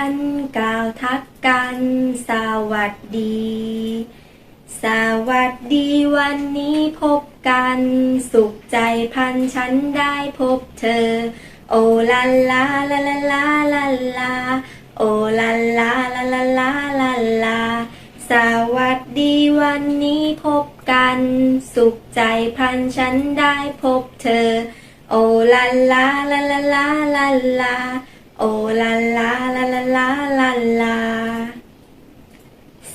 กัน กล่าวทักกัน สวัสดี สวัสดีวันนี้พบกัน สุขใจพันฉันได้พบเธอ โอลาลาลาลาลาลาลาโอลาลาลาลาลาลาลาสวัสดีวันนี้พบกัน สุขใจพันฉันได้พบเธอ โอลาลาลาลาลาลาลา โอลาลาลาลาลาลาลา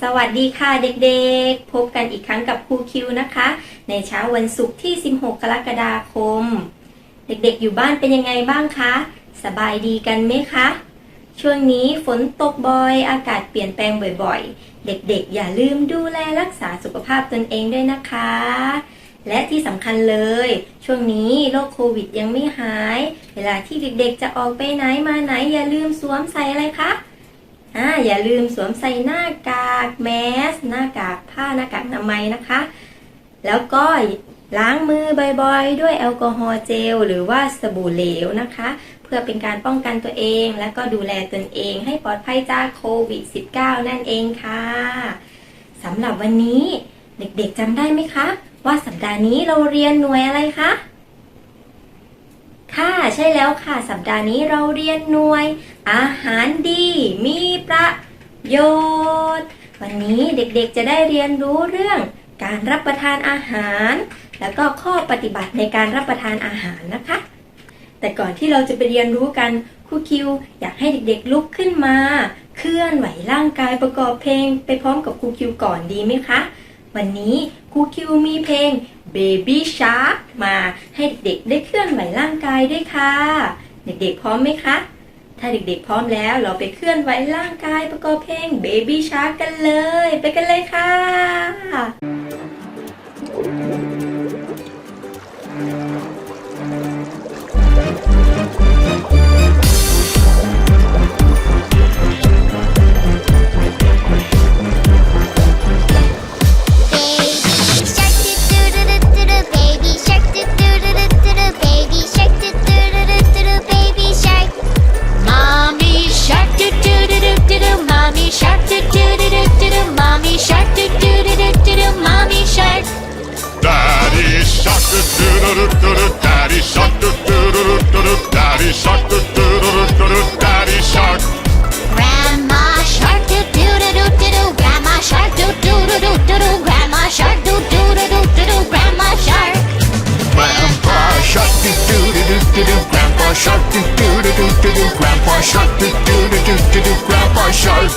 สวัสดีค่ะเด็กๆ พบกันอีกครั้งกับครูคิวนะคะ ในเช้าวันศุกร์ที่ 16 กรกฎาคม เด็กๆ อยู่บ้านเป็นยังไงบ้างคะ สบายดีกันไหมคะ ช่วงนี้ฝนตกบ่อย อากาศเปลี่ยนแปลงบ่อยๆ เด็กๆ อย่าลืมดูแลรักษาสุขภาพตนเองด้วยนะคะ และที่สำคัญเลย ช่วงนี้โรคโควิดยังไม่หาย เวลาที่เด็กๆจะออกไปไหนมาไหน อย่าลืมสวมใส่อะไรคะอ่าอย่าลืมสวมใส่หน้ากากแมส หน้ากากผ้าหน้ากากอนามัยนะคะ แล้วก็ล้างมือบ่อยๆ ด้วยแอลกอฮอล์เจล หรือว่าสบู่เหลวนะคะ เพื่อเป็นการป้องกันตัวเอง และก็ดูแลตนเองให้ปลอดภัยจากโควิด -19 นั่นเองค่ะสำหรับวันนี้เด็กๆจำได้ไหมคะ ว่าสัปดาห์นี้เราเรียนหน่วยอะไรคะ ค่ะใช่แล้วค่ะ สัปดาห์นี้เราเรียนหน่วย อาหารดี มีประโยชน์ วันนี้เด็กๆจะได้เรียนรู้เรื่องการรับประทานอาหาร แล้วก็ข้อปฏิบัติในการรับประทานอาหารนะคะ แต่ก่อนที่เราจะไปเรียนรู้กันครูคิว อยากให้เด็กๆลุกขึ้นมา เคลื่อนไหวร่างกายประกอบเพลง ไปพร้อมกับครูคิวก่อนดีไหมคะ วันนี้ครูคิวมีเพลง Baby Shark มาให้เด็กๆ ได้เคลื่อนไหวร่างกายด้วยค่ะ เด็กๆพร้อมไหมคะ ถ้าเด็กๆพร้อมแล้วเราไปเคลื่อนไหวร่างกายประกอบเพลง Baby Shark กันเลย ไปกันเลยค่ะ Daddy shark Daddy shark Daddy shark Grandma shark do do do do grandma shark do do do do grandma shark do do do do grandma shark Grandpa shark do do do do Grandpa shark do do do do Grandpa shark do do do do Grandpa shark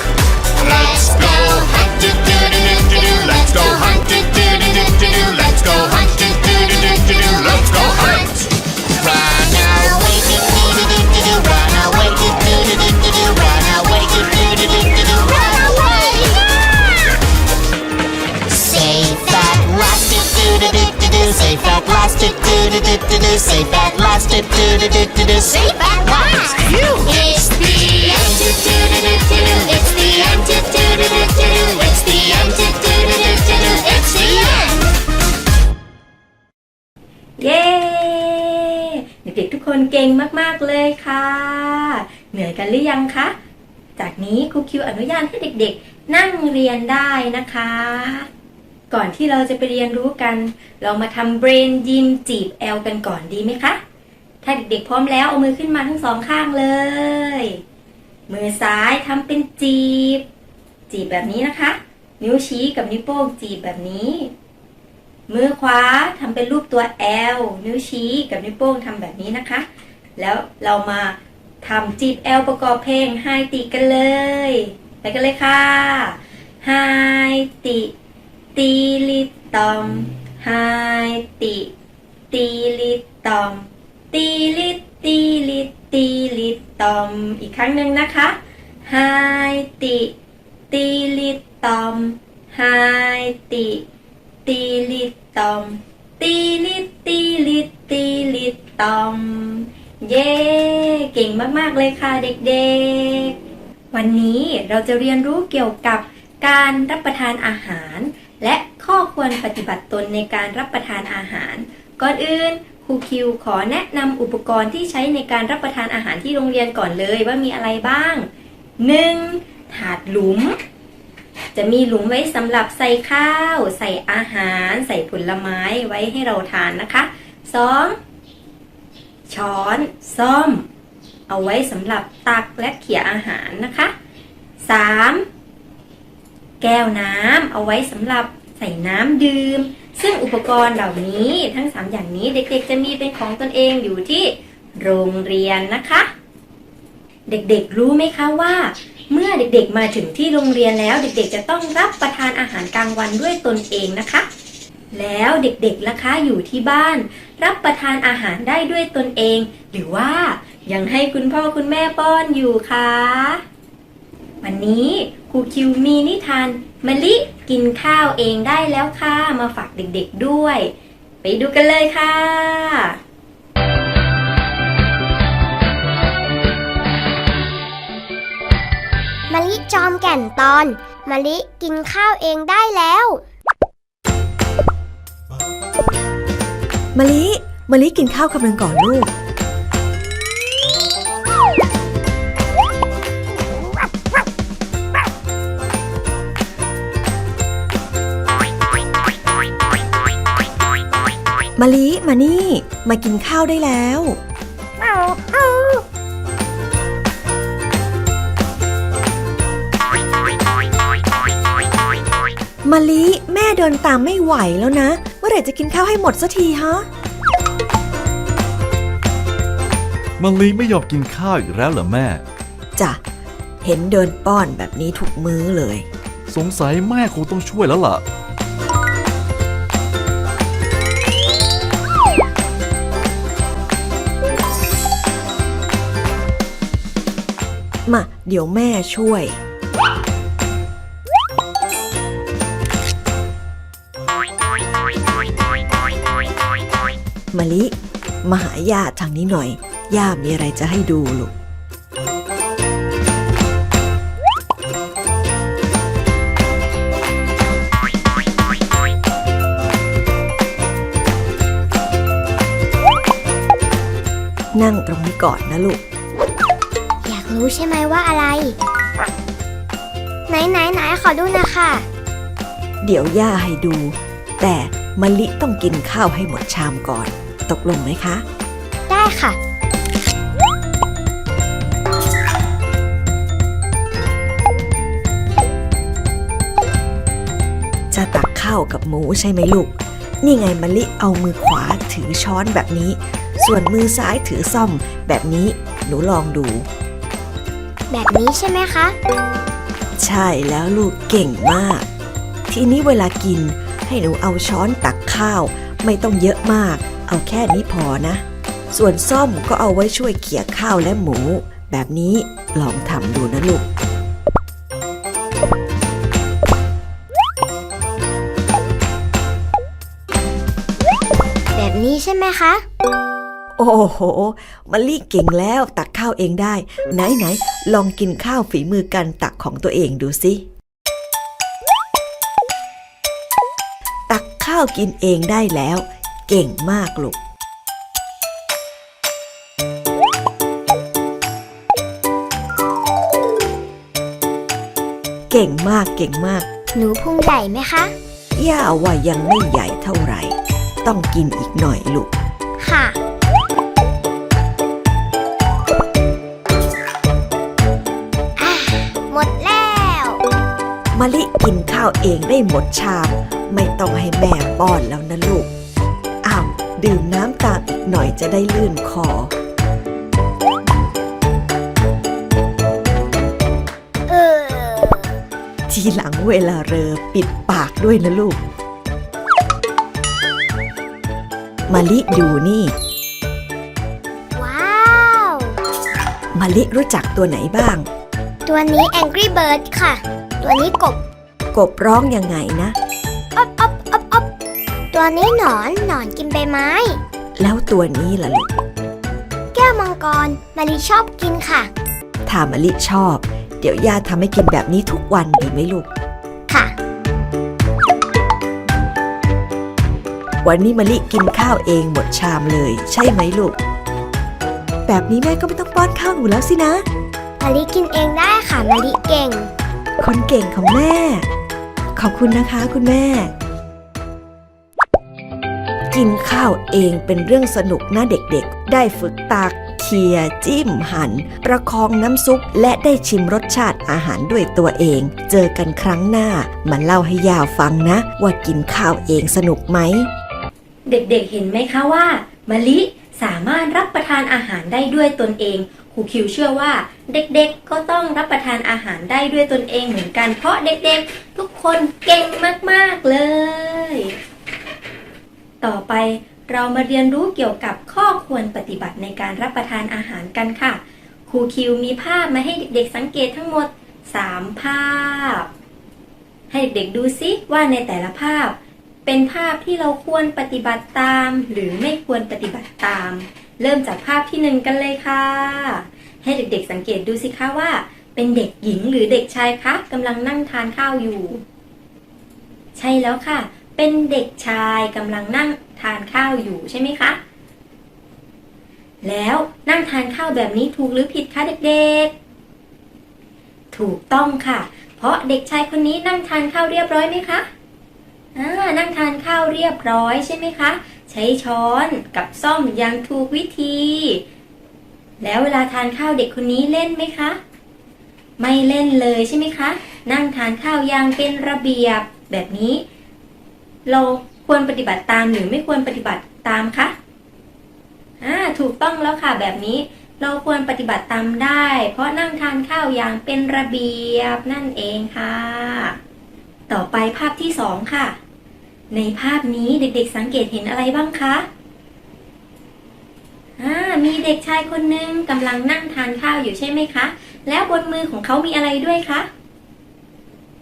do do do safe at last do do do do do do safe at last It's the end do do do do do do it's the end do do do do do do it's the end do do do do do do it's the end เย้เด็กๆทุกคนเก่งมากๆเลยค่ะ เหนื่อยกันหรือยังคะ จากนี้ครูคิวอนุญาตให้เด็กๆ นั่งเรียนได้นะคะ ก่อนที่เราจะไปเรียนรู้กัน เรามาทำเบรนยิมจีบแอลกันก่อนดีไหมคะ ถ้าเด็กๆพร้อมแล้วเอามือขึ้นมาทั้งสองข้างเลย มือซ้ายทำเป็นจีบ จีบแบบนี้นะคะ นิ้วชี้กับนิ้วโป้งจีบแบบนี้ มือขวาทำเป็นรูปตัว L นิ้วชี้กับนิ้วโป้งทำแบบนี้นะคะ แล้วเรามาทำจีบ L ประกอบเพลงไฮติกันเลย ไปกันเลยค่ะไฮติ ตีลิตอมไฮติ ตีลิตอม ตีลิตีลิตีลิตอม อีกครั้งหนึ่งนะคะไฮติ ตีลิตอมไฮติ ตีลิตอม ตีลิตีลิตีลิตอม เย้ เก่งมากๆเลยค่ะเด็กๆ วันนี้เราจะเรียนรู้เกี่ยวกับการรับประทานอาหาร และข้อควรปฏิบัติตนในการรับประทานอาหาร ก่อนอื่นครูคิวขอแนะนำอุปกรณ์ที่ใช้ในการรับประทานอาหารที่โรงเรียนก่อนเลยว่ามีอะไรบ้าง 1. ถาดหลุม จะมีหลุมไว้สำหรับใส่ข้าว ใส่อาหาร ใส่ผลไม้ไว้ให้เราทานนะคะ 2. ช้อนซ่อม เอาไว้สำหรับตักและเขี่ยอาหารนะคะ 3. แก้วน้ำเอาไว้สำหรับใส่น้ำดื่ม ซึ่งอุปกรณ์เหล่านี้ทั้ง 3 อย่างนี้เด็กๆ จะมีเป็นของตนเองอยู่ที่โรงเรียนนะคะ เด็กๆรู้ไหมคะว่า เมื่อเด็กๆมาถึงที่โรงเรียนแล้ว เด็กๆ จะต้องรับประทานอาหารกลางวันด้วยตนเองนะคะ แล้วเด็กๆล่ะคะอยู่ที่บ้าน รับประทานอาหารได้ด้วยตนเอง หรือว่ายังให้คุณพ่อคุณแม่ป้อนอยู่คะ วันนี้ครูคิวมีนิทานมะลิกินข้าวเองได้แล้วค่ะ มาฝากเด็กๆด้วย ไปดูกันเลยค่ะ มะลิจอมแก่นตอนมะลิกินข้าวเองได้แล้วมะลิมะลิกินข้าวคำนึงก่อนลูก มะลิมานี่ มากินข้าวได้แล้วมะลิแม่เดินตามไม่ไหวแล้วนะ เมื่อไหร่จะกินข้าวให้หมดสักทีฮะมะลิไม่ยอมกินข้าวอีกแล้วเหรอแม่จ้ะเห็นเดินป้อนแบบนี้ทุกมื้อเลย สงสัยแม่คงต้องช่วยแล้วล่ะ มา เดี๋ยวแม่ช่วย มะลิ มาหาย่าทางนี้หน่อย ย่ามีอะไรจะให้ดูลูกนั่งตรงนี้ก่อนนะลูกอยาก รู้ใช่ไหมว่าอะไร ไหนไหนไหนขอดูหนะคะเดี๋ยวย่าให้ดู แต่มะลิต้องกินข้าวให้หมดชามก่อน ตกลงไหมคะ ได้ค่ะ จะตักข้าวกับหมูใช่ไหมลูก นี่ไงมะลิเอามือขวาถือช้อนแบบนี้ ส่วนมือซ้ายถือซ่อมแบบนี้ หนูลองดู แบบนี้ใช่ไหมคะ ใช่แล้วลูกเก่งมาก ทีนี้เวลากินให้หนูเอาช้อนตักข้าว ไม่ต้องเยอะมาก เอาแค่นี้พอนะ ส่วนซ่อมก็เอาไว้ช่วยเขี่ยข้าวและหมู แบบนี้ลองทำดูนะลูกแบบนี้ใช่ไหมคะ โอ้โหมะลิเก่งแล้วตักข้าวเองได้ ไหนไหนลองกินข้าวฝีมือการตักของตัวเองดูสิ ตักข้าวกินเองได้แล้ว เก่งมากลูกเก่งมากเก่งมาก หนูพุงใหญ่ไหมคะ ย่าว่ายังไม่ใหญ่เท่าไหร่ ต้องกินอีกหน่อยลูก ค่ะอะ กินข้าวเองได้หมดชามไม่ต้องให้แม่ป้อนแล้วนะลูก อ้าว ดื่มน้ำตามอีกหน่อยจะได้ลื่นคอเออทีหลังเวลาเรอปิดปากด้วยนะลูกมะลิดูนี่ ว้าวมะลิรู้จักตัวไหนบ้าง ตัวนี้ Angry Bird ค่ะ ตัวนี้กบ กบร้องยังไงนะอบอบอบอบตัวนี้หนอนหนอนกินใบไม้ แล้วตัวนี้ล่ะลูกแก้วมังกรมารีชอบกินค่ะถ้ามะลิชอบ เดี๋ยวย่าทำให้กินแบบนี้ทุกวันดีไหมลูก ค่ะ วันนี้มะลิกินข้าวเองหมดชามเลย ใช่ไหมลูก แบบนี้แม่ก็ไม่ต้องป้อนข้าวหนูแล้วสินะมะลิกินเองได้ค่ะมะลิเก่ง คนเก่งของแม่ ขอบคุณนะคะคุณแม่ กินข้าวเองเป็นเรื่องสนุกนะเด็กๆ ได้ฝึกตักเคี่ยจิ้มหัน่นประคองน้ำซุป และได้ชิมรสชาติอาหารด้วยตัวเอง เจอกันครั้งหน้า มาเล่าให้ยาวฟังนะ ว่ากินข้าวเองสนุกไหม เด็กๆเห็นไหมคะว่า มะลิสามารถรับประทานอาหารได้ด้วยตนเอง ครูคิวเชื่อว่าเด็กๆก็ต้องรับประทานอาหารได้ด้วยตนเองเหมือนกันเพราะเด็กๆ ทุกคนเก่งมากๆเลย ต่อไปเรามาเรียนรู้เกี่ยวกับข้อควรปฏิบัติในการรับประทานอาหารกันค่ะ ครูคิวมีภาพมาให้เด็กๆสังเกตทั้งหมด 3 ภาพ ให้เด็กๆดูซิว่าในแต่ละภาพ เป็นภาพที่เราควรปฏิบัติตาม หรือไม่ควรปฏิบัติตาม เริ่มจากภาพที่หนึ่งกันเลยค่ะ ให้เด็กๆสังเกตดูสิคะว่า เป็นเด็กหญิงหรือเด็กชายคะกำลังนั่งทานข้าวอยู่ ใช่แล้วค่ะ เป็นเด็กชายกำลังนั่งทานข้าวอยู่ใช่ไหมคะ แล้วนั่งทานข้าวแบบนี้ถูกหรือผิดคะเด็กๆ ถูกต้องค่ะ เพราะเด็กชายคนนี้นั่งทานข้าวเรียบร้อยไหมคะอ่านั่งทานข้าวเรียบร้อยใช่ไหมคะ ใช้ช้อนกับซ่อมอย่างถูกวิธี แล้วเวลาทานข้าวเด็กคนนี้เล่นไหมคะ ไม่เล่นเลยใช่ไหมคะ นั่งทานข้าวอย่างเป็นระเบียบแบบนี้ เราควรปฏิบัติตามหรือไม่ควรปฏิบัติตามคะอ่าถูกต้องแล้วค่ะแบบนี้ เราควรปฏิบัติตามได้ เพราะนั่งทานข้าวอย่างเป็นระเบียบนั่นเองค่ะ ต่อไปภาพที่สองค่ะ ในภาพนี้เด็กๆสังเกตเห็นอะไรบ้างคะอ่ามีเด็กชายคนหนึ่งกำลังนั่งทานข้าวอยู่ใช่ไหมคะ แล้วบนมือของเขามีอะไรด้วยคะ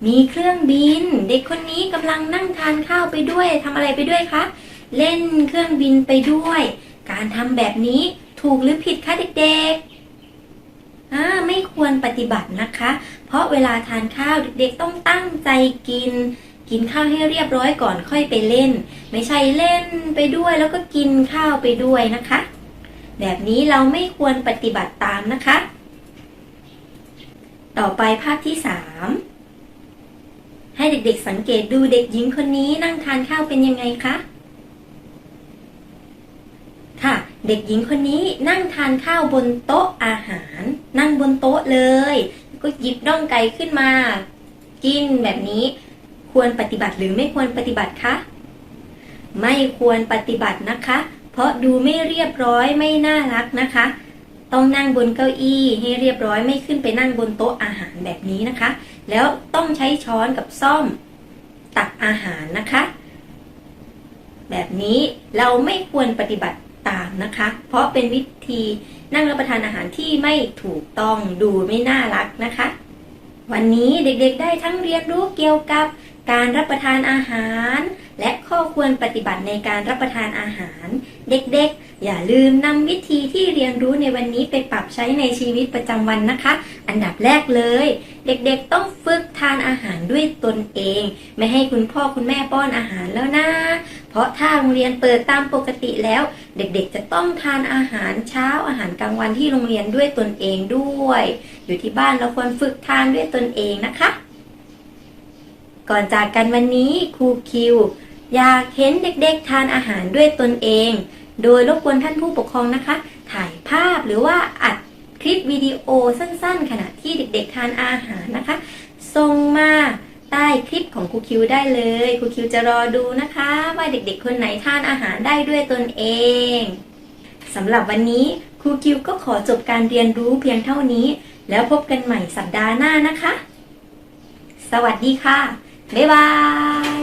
มีเครื่องบิน เด็กคนนี้กำลังนั่งทานข้าวไปด้วยทำอะไรไปด้วยคะ เล่นเครื่องบินไปด้วย การทำแบบนี้ถูกหรือผิดคะเด็กๆอ่าไม่ควรปฏิบัตินะคะ เพราะเวลาทานข้าวเด็กๆต้องตั้งใจกิน กินข้าวให้เรียบร้อยก่อนค่อยไปเล่น ไม่ใช่เล่นไปด้วยแล้วก็กินข้าวไปด้วยนะคะ แบบนี้เราไม่ควรปฏิบัติตามนะคะ ต่อไปภาพที่สามให้เด็กๆสังเกตดูเด็กหญิงคนนี้นั่งทานข้าวเป็นยังไงคะค่ะ เด็กหญิงคนนี้นั่งทานข้าวบนโต๊ะอาหาร นั่งบนโต๊ะเลย ก็หยิบน่องไก่ขึ้นมา กินแบบนี้ ควรปฏิบัติหรือไม่ควรปฏิบัติคะ ไม่ควรปฏิบัตินะคะ เพราะดูไม่เรียบร้อยไม่น่ารักนะคะ ต้องนั่งบนเก้าอี้ให้เรียบร้อยไม่ขึ้นไปนั่งบนโต๊ะอาหารแบบนี้นะคะ แล้วต้องใช้ช้อนกับซ่อมตักอาหารนะคะ แบบนี้เราไม่ควรปฏิบัติตามนะคะ เพราะเป็นวิธีนั่งรับประทานอาหารที่ไม่ถูกต้องดูไม่น่ารักนะคะ วันนี้เด็กๆได้ทั้งเรียนรู้เกี่ยวกับ การรับประทานอาหาร และข้อควรปฏิบัติในการรับประทานอาหาร เด็กๆ อย่าลืมนำวิธีที่เรียนรู้ในวันนี้ไปปรับใช้ในชีวิตประจำวันนะคะ อันดับแรกเลย เด็กๆต้องฝึกทานอาหารด้วยตนเอง ไม่ให้คุณพ่อคุณแม่ป้อนอาหารแล้วนะ เพราะถ้าโรงเรียนเปิดตามปกติแล้ว เด็กๆ จะต้องทานอาหารเช้าอาหารกลางวันที่โรงเรียนด้วยตนเองด้วย อยู่ที่บ้านเราควรฝึกทานด้วยตนเองนะคะ ก่อนจากกันวันนี้ครูคิว อยากเห็นเด็กๆทานอาหารด้วยตนเอง โดยรบกวนท่านผู้ปกครองนะคะ ถ่ายภาพหรือว่าอัดคลิปวิดีโอสั้นๆ ขณะที่เด็กๆทานอาหารนะคะส่งมาใต้คลิปของครูคิวได้เลยครูคิวจะรอดูนะคะ ว่าเด็กๆ คนไหนทานอาหารได้ด้วยตนเองสำหรับวันนี้ครูคิวก็ขอจบการเรียนรู้เพียงเท่านี้ แล้วพบกันใหม่สัปดาห์หน้านะคะ สวัสดีค่ะ บ๊ายบาย